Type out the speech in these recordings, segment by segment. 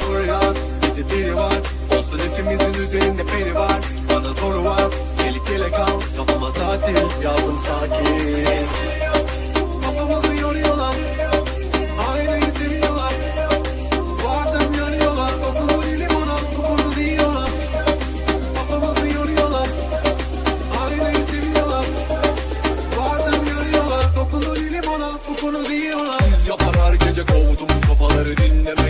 Fırlat biri var. Olsun hepimizin üzerinde peri var. Bana zoru var. Çelik yelek al. Tatil. Yazdım sakin. Kovdum kafaları dinleme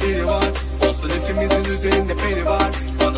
dertleri var. Olsun hepimizin üzerinde peri var. Bana